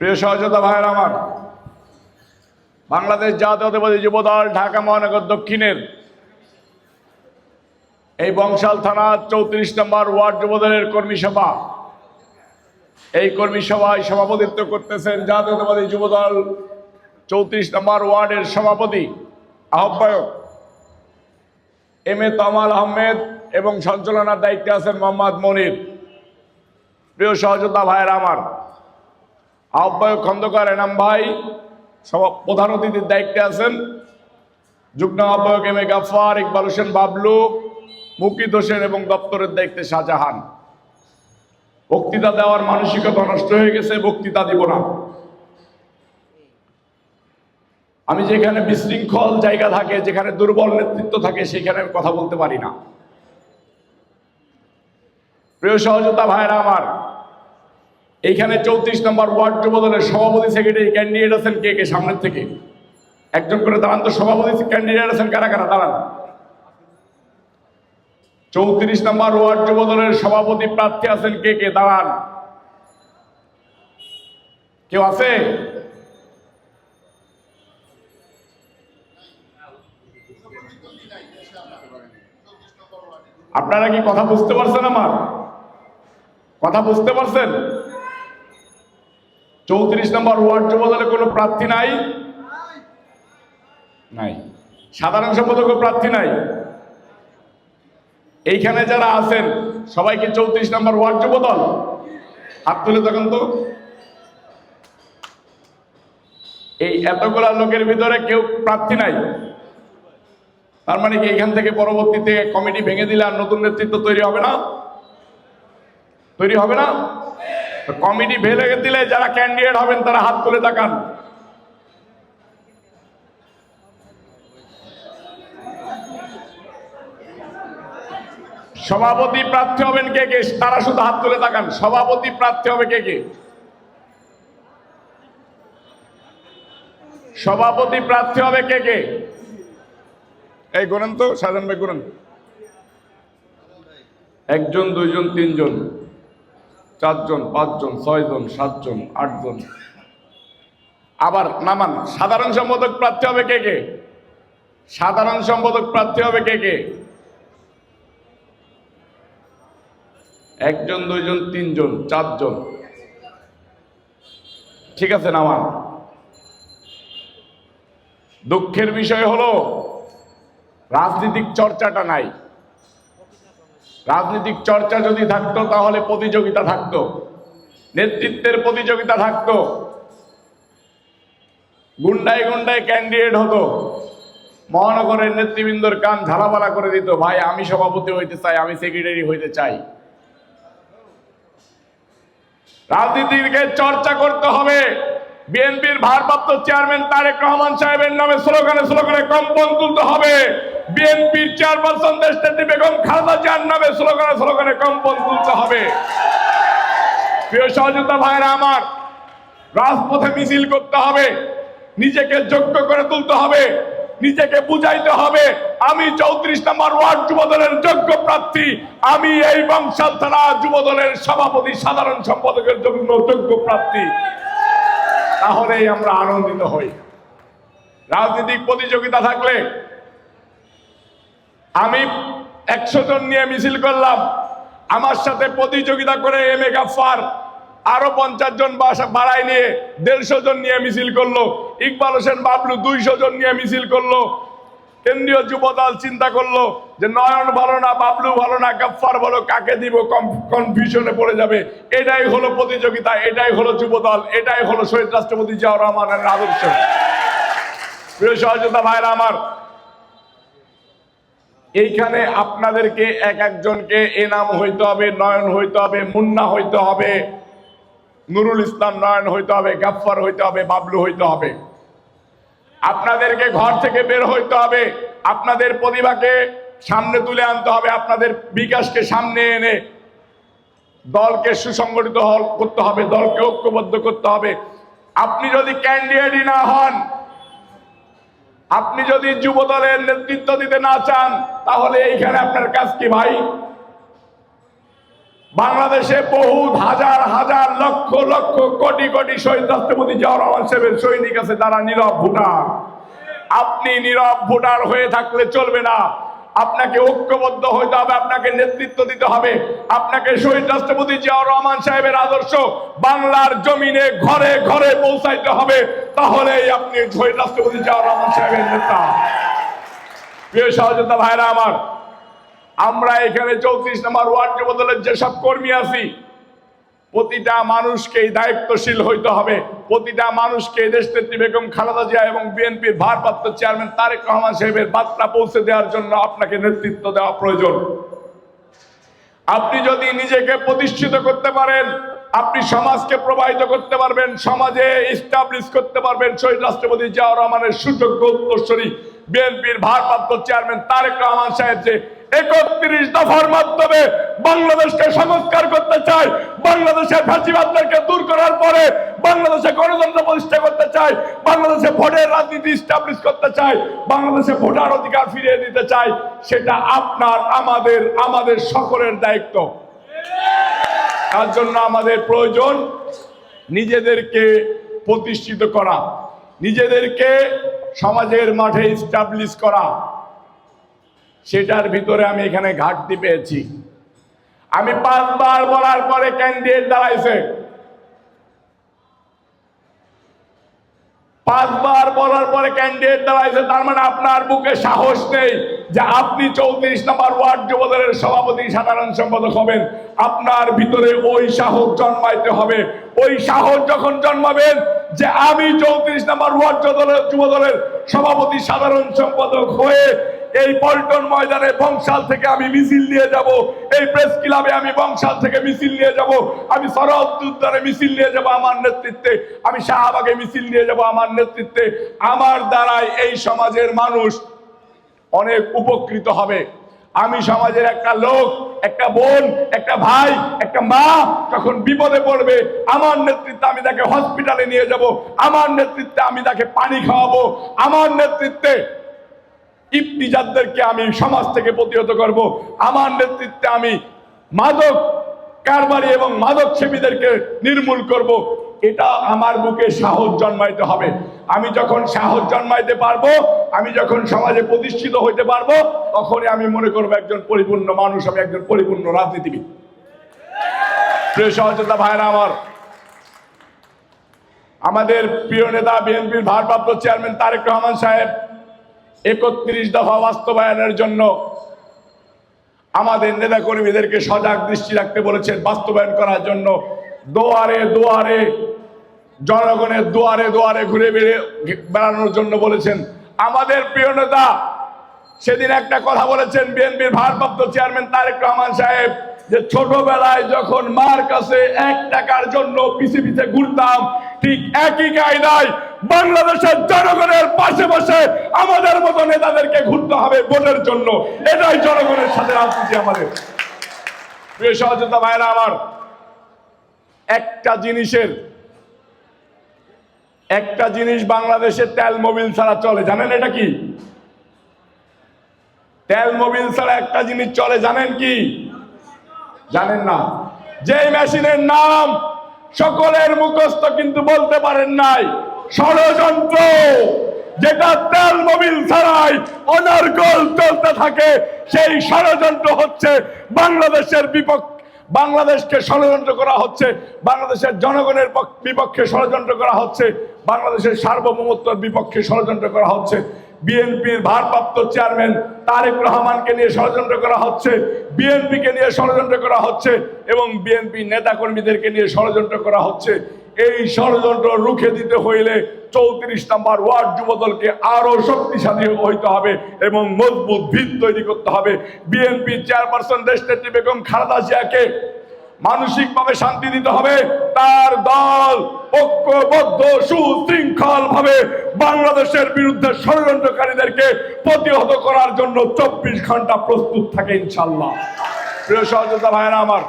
প্রিয় সহযোদ্ধা ভাইয়ের আমার, বাংলাদেশ জাতীয়তাবাদী যুবদল ঢাকা মহানগর দক্ষিণের এই বংশাল থানার চৌত্রিশ নম্বর ওয়ার্ড যুবদলের কর্মী সভা। এই কর্মী সভায় সভাপতিত্ব করতেছেন জাতীয়তাবাদী যুবদল চৌত্রিশ নম্বর ওয়ার্ডের সভাপতি, আহ্বায়ক এম এ তামাল আহমেদ এবং সঞ্চালনার দায়িত্বে আছেন মোহাম্মদ মনির। প্রিয় সহযোদ্ধা ভাইয়ের আমার আহ্বায়ক খন্দকার এনাম ভাই প্রধান অতিথির দায়িত্বে আছেন। যুগ্ম আহ্বায়ক এম এ গাফার ইকবাল হোসেন বাবলু মুকিদ হোসেন এবং দপ্তরের দায়িত্বে শাহজাহান। বক্তৃতা দেওয়ার মানসিকতা নষ্ট হয়ে গেছে, বক্তৃতা দিব না। আমি যেখানে বিশৃঙ্খল জায়গা থাকে, যেখানে দুর্বল নেতৃত্ব থাকে, সেখানে আমি কথা বলতে পারি না। প্রিয় সহযোদ্ধা ভাইরা আমার এইখানে চৌত্রিশ নম্বর ওয়ার্ড যুবদলের সভাপতি সেক্রেটারি ক্যান্ডিডেট আছেন কে কে সামনের থেকে? একজন করে দাঁড়ান তো, সভাপতি ক্যান্ডিডেট আছেন কারা কারা? দাঁড়ান। চৌত্রিশ নম্বর ওয়ার্ড যুবদলের সভাপতি প্রার্থী আছেন কে কে? দাঁড়ান। কেউ আছে? আপনারা কি কথা বুঝতে পারছেন আমার? কথা বুঝতে পারছেন? চৌত্রিশ নম্বর ওয়ার্ড যুবদলে কোনো প্রার্থী নাই? নাই। সাধারণ সম্পাদক প্রার্থী নাই। এইখানে যারা আছেন, সবাইকে চৌত্রিশ নম্বর ওয়ার্ড যুবদল। হাত তুলে তখন তো। এই এতগুলা লোকের ভিতরে কেউ প্রার্থী নাই। তার মানে কি এখান থেকে পরবর্তীতে কমিটি ভেঙে দিলে আর নতুন নেতৃত্ব তৈরি হবে না? তৈরি হবে না? কমিটি ভেঙে দিলে যারা ক্যান্ডিডেট হবেন, তারা হাত তুলে তাকান। সভাপতি প্রার্থী হবেন কে কে? তারা শুধু হাত তুলে তাকান। সভাপতি প্রার্থী হবে কে কে? সভাপতি প্রার্থী হবে কে কে? এই গুনেন তো সাজান ভাই গুনেন। একজন, দুইজন, তিনজন। চারজন, পাঁচজন, ছয়জন, সাতজন, আটজন। আবার নামান, সাধারণ সম্পাদক প্রার্থী হবে কে কে? সাধারণ সম্পাদক প্রার্থী হবে কে কে? একজন, দুইজন, তিনজন, চারজন। ঠিক আছে, নামান। দুঃখের বিষয় হলো, রাজনৈতিক চর্চাটা নাই। রাজনৈতিক চর্চা যদি থাকতো, তাহলে প্রতিযোগিতা থাকতো। নেতৃত্বের প্রতিযোগিতা থাকতো। গুন্ডায় গুন্ডায় ক্যান্ডিডেট হতো। মহানগরের নেতৃবৃন্দর কান ঝালাপালা করে দিত, ভাই, আমি সভাপতি হইতে চাই, আমি সেক্রেটারি হইতে চাই। রাজনীতিকে চর্চা করতে হবে। বিএনপির ভারপ্রাপ্ত চেয়ারম্যান তারেক রহমান সাহেবের নামে স্লোগানে স্লোগানে কম্পন তুলতে হবে। বিএনপির চেয়ারপারসন দেশনেত্রী বেগম খালেদা জিয়ার নামে স্লোগানে স্লোগানে কম্পন তুলতে হবে। প্রিয় সহযোদ্ধা ভাইরা আমার, রাজপথে মিছিল করতে হবে, নিজেকে যোগ্য করে তুলতে হবে, নিজেকে বুঝাইতে হবে। আমি চৌত্রিশ নম্বর ওয়ার্ড যুবদলের যোগ্য প্রার্থী, আমি এই বংশাল যুবদলের সভাপতি, সাধারণ সম্পাদকের জন্য যোগ্য প্রার্থী। তাহলেই আমরা আনন্দিত হই। রাজনৈতিক প্রতিযোগিতা থাকলে আমি একশো জন নিয়ে মিছিল করলাম। আমার সাথে প্রতিযোগিতা করে এম এ গাফার আরও পঞ্চাশ জন বাড়াই নিয়ে দেড়শো জন নিয়ে মিছিল করল। ইকবাল হোসেন বাবলু দুইশো জন নিয়ে মিছিল করল। কেন্দ্রীয় যুবদল চিন্তা করল যে নয়ন ভালো না, বাবলু ভালো না গাফার ভালো কাকে দিব কনফিউশনে পড়ে যাবে। এটাই হলো প্রতিযোগিতা, এটাই হলো যুবদল, এটাই হলো শহীদ রাষ্ট্রপতি জিয়াউর রহমানের আদর্শ। প্রিয় সহযোদ্ধা ভাইরা আমার এইখানে আপনাদেরকে এক একজনকে এনাম হইতে হবে, নয়ন হইতে হবে, মুন্না হইতে হবে, নুরুল ইসলাম নয়ন হইতে হবে, গাফফার হইতে হবে, বাবলু হইতে হবে। আপনাদেরকে ঘর থেকে বের হইতে হবে, আপনাদের প্রতিভাকে সামনে তুলে আনতে হবে, আপনাদের বিকাশকে সামনে এনে দলকে সুসংগঠিত করতে হবে, দলকে ঐক্যবদ্ধ করতে হবে। আপনি যদি ক্যান্ডিডেটই না হন আপনি যদি যুব দলের নেতৃত্ব দিতে না চান, তাহলে এইখানে আপনার কাজ কি ভাই? বাংলাদেশে বহু হাজার হাজার, লক্ষ লক্ষ, কোটি কোটি শহীদ রাষ্ট্রপতি জওয়ার সাহেবের সৈনিক আছে, তারা নীরব ভোটার। আপনি নীরব ভোটার হয়ে থাকলে চলবে না। আপনাকে ঐক্যবদ্ধ হইতে হবে, আপনাকে নেতৃত্ব দিতে হবে। আপনাকে শহীদ রাষ্ট্রপতি জিয়াউর রহমান সাহেবের আদর্শ বাংলার জমিনে ঘরে ঘরে পৌঁছাইতে হবে, তাহলেই আপনি শহীদ রাষ্ট্রপতি জিয়াউর রহমান সাহেবের নেতা। প্রিয় সহযোগিতা ভাইরা আমার, আমরা এখানে চৌত্রিশ নম্বর ওয়ার্ড বদলের যেসব কর্মী আছি প্রতিটা মানুষকে দায়িত্বশীল হইতে হবে। প্রতিটা মানুষকে দেশ নেত্রী বেগম খালেদা জিয়া এবং বিএনপির ভারপ্রাপ্ত চেয়ারম্যান তারেক রহমান সাহেবের বার্তা পৌঁছে দেওয়ার জন্য আপনাকে নেতৃত্ব দেওয়া প্রয়োজন। আপনি যদি নিজেকে প্রতিষ্ঠিত করতে পারেন, আপনি সমাজকে প্রবাহিত করতে পারবেন, সমাজে ইস্টাবলিশ করতে পারবেন শহীদ রাষ্ট্রপতি জিয়াউর রহমানের সুযোগ্য উত্তরসূরি। বিএনপির ভারপ্রাপ্ত চেয়ারম্যান তারেক রহমান সাহেব যে একত্রিশ দফার মাধ্যমে বাংলাদেশকে সংস্কার করতে চায় বাংলাদেশের ফাঁসিবাদদেরকে দূর করার পরে বাংলাদেশে গণতন্ত্র প্রতিষ্ঠা করতে চায় বাংলাদেশে ভোটের রাজনীতি স্টাবলিশ করতে চায় বাংলাদেশে ভোটার অধিকার ফিরিয়ে দিতে চায় সেটা আপনার, আমাদের আমাদের সকলের দায়িত্ব। তার জন্য আমাদের প্রয়োজন নিজেদেরকে প্রতিষ্ঠিত করা, নিজেদেরকে সমাজের মাঠে স্টাবলিশ করা। সেটার ভিতরে আমি এখানে ঘাটতি পেয়েছি। আমি পাঁচবার বলার পরে ক্যান্ডিডেট দাঁড়াইছে। পাঁচবার বলার পরে ক্যান্ডিডেট দাঁড়াইছে, তার মানে আপনার বুকে সাহস নেই যে আপনি চৌত্রিশ নম্বর ওয়ার্ড যুবদলের সভাপতি, সাধারণ সম্পাদক হবেন। আপনার ভিতরে ওই সাহস জন্মাইতে হবে। ওই সাহস যখন জন্মাবেন যে আমি চৌত্রিশ নম্বর ওয়ার্ড যুবদলের সভাপতি, সাধারণ সম্পাদক হয়ে এই পল্টন ময়দানে বংশাল থেকে আমি মিছিল নিয়ে যাব। এই প্রেস ক্লাবে আমি বংশাল থেকে মিছিল নিয়ে যাব। আমি উদ্যানে মিছিল নিয়ে যাব আমার নেতৃত্বে। আমি শাহবাগে মিছিল নিয়ে যাব আমার নেতৃত্বে। আমার দ্বারাই এই সমাজের মানুষ অনেক উপকৃত হবে। আমি সমাজের একটা লোক, একটা বোন, একটা ভাই, একটা মা যখন বিপদে পড়বে, আমার নেতৃত্বে আমি তাকে হসপিটালে নিয়ে যাব। আমার নেতৃত্বে আমি তাকে পানি খাওয়াবো। আমার নেতৃত্বে ইফতিজারদেরকে আমি সমাজ থেকে প্রতিহত করব। আমার নেতৃত্বে আমি মাদক কারবারি এবং মাদক সেবীদেরকে নির্মূল করব। এটা আমার বুকে সাহস জন্মাইতে হবে। আমি যখন সাহস জন্মাইতে পারব, আমি যখন সমাজে প্রতিষ্ঠিত হইতে পারব, তখনই আমি মনে করব একজন পরিপূর্ণ মানুষ, আমি একজন পরিপূর্ণ রাজনীতিবিদ। প্রিয় সহযোগিতা ভাইরা আমার, আমাদের প্রিয় নেতা, বিএনপির ভারপ্রাপ্ত চেয়ারম্যান তারেক রহমান সাহেব একত্রিশ দফা বাস্তবায়নের জন্য আমাদের নেতা কর্মীদেরকে সজাগ দৃষ্টি রাখতে বলেছেন বাস্তবায়ন করার জন্য। দোয়ারে দোয়ারে জনগণের দুয়ারে দুয়ারে ঘুরে বেড়ে বেড়ানোর জন্য বলেছেন। আমাদের প্রিয় নেতা সেদিন একটা কথা বলেছেন বিএনপির ভারপ্রাপ্ত চেয়ারম্যান তারেক রহমান সাহেব, যে ছোটবেলায় যখন মার কাছে এক টাকার জন্য পিছে ঘুরতাম, ঠিক একই কায়দায় বাংলাদেশের জনগণের পাশে বসে আমাদের মতো নেতাদেরকে ঘুরতে হবে ভোটের জন্য। এটাই জনগণের সাথে রাজনীতি আমাদের। প্রিয় সহযোগিতা ভাইরা আমার একটা জিনিসের, একটা জিনিস বাংলাদেশে তেল মোবিল ছাড়া চলে। জানেন এটা কি? তেল মোবিল ছাড়া একটা জিনিস চলে, জানেন কি? জানেন না। যে মেশিনের নাম সকলের মুখস্থ কিন্তু বলতে পারেন নাই। ষড়যন্ত্র, যেটা তেল মোবিল ছাড়াই অনর্গল চলতে থাকে, সেই ষড়যন্ত্র হচ্ছে বাংলাদেশের বিপক্ষে, বাংলাদেশকে ষড়যন্ত্র করা হচ্ছে, বাংলাদেশের জনগণের পক- বিপক্ষে ষড়যন্ত্র করা হচ্ছে, বাংলাদেশের সার্বভৌমত্বের বিপক্ষে ষড়যন্ত্র করা হচ্ছে। বিএনপির ভারপ্রাপ্ত চেয়ারম্যান তারেক রহমানকে নিয়ে ষড়যন্ত্র করা হচ্ছে, বিএনপিকে নিয়ে ষড়যন্ত্র করা হচ্ছে এবং বিএনপি নেতাকর্মীদেরকে নিয়ে ষড়যন্ত্র করা হচ্ছে। এই ষড়যন্ত্র রুখে দিতে হইলে চৌত্রিশ নম্বর ওয়ার্ড যুবদলকে আরও শক্তিশালী হইতে হবে এবং মজবুত ভিত তৈরি করতে হবে। বিএনপি চেয়ারপারসন দেশ নেত্রী বেগম খালেদা জিয়াকে মানসিকভাবে শান্তি দিতে হবে। তার দল ঐক্যবদ্ধ সুশৃঙ্খল ভাবে বাংলাদেশের বিরুদ্ধে ষড়যন্ত্রকারীদেরকে প্রতিহত করার জন্য চব্বিশ ঘণ্টা প্রস্তুত থাকে ইনশাল্লাহ প্রিয় সহযোগিতা ভাইয়েরা আমার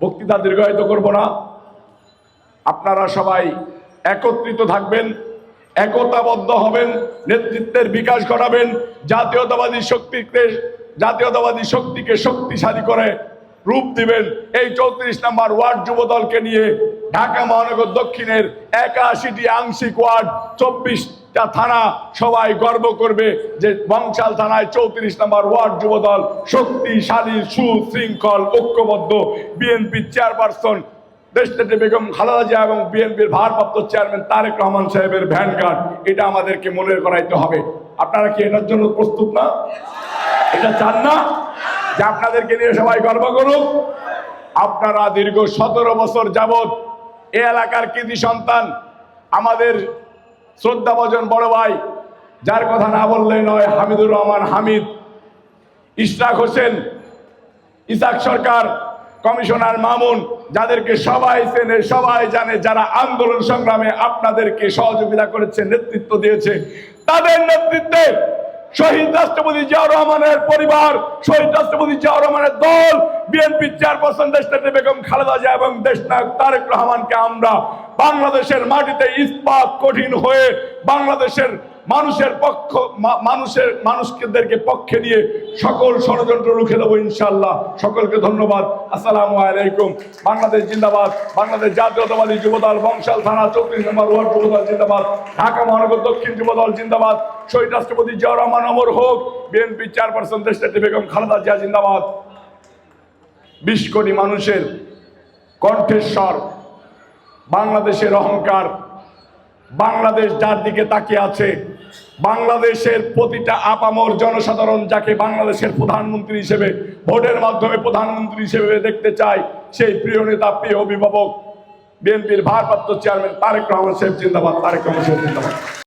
বক্তৃতা দীর্ঘায়িত করব না। আপনারা সবাই একত্রিত থাকবেন, একতাবদ্ধ হবেন, নেতৃত্বের বিকাশ ঘটাবেন, জাতীয়তাবাদী শক্তিকে জাতীয়তাবাদী শক্তিকে শক্তিশালী করে রূপ দিবেন। এই চৌত্রিশ নম্বর ওয়ার্ড যুব দলকে নিয়ে ঢাকা মহানগর দক্ষিণের একাশিটি আংশিক ওয়ার্ড, চব্বিশটা থানা সবাই গর্ব করবে যে বংশাল থানায় চৌত্রিশ নম্বর ওয়ার্ড যুবদল শক্তিশালী, সুশৃঙ্খল, ঐক্যবদ্ধ। বিএনপি চেয়ারপারসন দেশনেত্রী বেগম খালেদা জিয়া এবং বিএনপির ভারপ্রাপ্ত চেয়ারম্যান তারেক রহমান সাহেবের ভ্যান গার্ড এটা আমাদেরকে মনে করাইতে হবে। আপনারা কি এটার জন্য প্রস্তুত না? এটা চান না? যে আপনাদেরকে নিয়ে সবাই গর্ব করুক। আপনারা দীর্ঘ সতেরো বছর যাবৎ এ এলাকার কৃতি সন্তান, আমাদের শ্রদ্ধাভজন বড় ভাই, যার কথা না বললে নয়, হামিদুর রহমান হামিদ, ইশরাক হোসেন ইসাক সরকার কমিশনার মামুন, যাদেরকে সবাই চেনে, সবাই জানে, যারা আন্দোলন সংগ্রামে আপনাদেরকে সহযোগিতা করেছে, নেতৃত্ব দিয়েছে, তাদের নেতৃত্বে শহীদ রাষ্ট্রপতি জিয়াউর রহমানের পরিবার, শহীদ রাষ্ট্রপতি জিয়াউর রহমানের দল বিএনপি চেয়ারপারসন দেশনেত্রী বেগম খালেদা জিয়া এবং দেশনায়ক তারেক রহমানকে আমরা বাংলাদেশের মাটিতে ইস্পাত কঠিন হয়ে বাংলাদেশের মানুষের পক্ষ মানুষের মানুষদেরকে পক্ষে নিয়ে সকল ষড়যন্ত্র রুখে দেবো ইনশাল্লাহ সকলকে ধন্যবাদ। আসসালামু আলাইকুম। বাংলাদেশ জিন্দাবাদ। বাংলাদেশ জাতীয়তাবাদী যুবদল, বংশাল থানা চৌত্রিশ নম্বর ওয়ার্ড যুবদল জিন্দাবাদ। ঢাকা মহানগর দক্ষিণ যুবদল জিন্দাবাদ। শহীদ রাষ্ট্রপতি জিয়া রহমান অমর হোক, বিএনপি চেয়ারপারসন দেশনেত্রী বেগম খালেদা জিয়া জিন্দাবাদ। বিশ কোটি মানুষের কণ্ঠেশ্বর বাংলাদেশের অহংকার, বাংলাদেশ যার দিকে তাকিয়ে আছে বাংলাদেশের প্রতিটা আপামর জনসাধারণ যাকে বাংলাদেশের প্রধানমন্ত্রী হিসেবে, ভোটের মাধ্যমে প্রধানমন্ত্রী হিসেবে দেখতে চায়, সেই প্রিয় নেতা, প্রিয় অভিভাবক, বিএনপির ভারপ্রাপ্ত চেয়ারম্যান তারেক রহমান সাহেব, জিন্দাবাদ। তারেক রহমান সাহেব, জিন্দাবাদ।